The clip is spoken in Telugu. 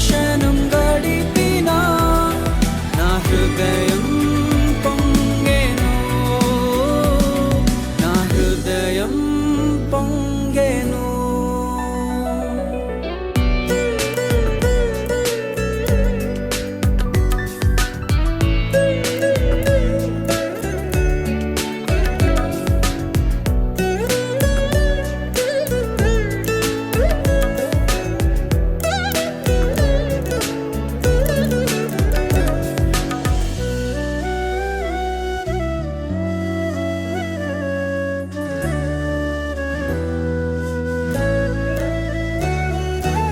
ക്ഷണം ഗടിപ്പിനാ ഹൃദയ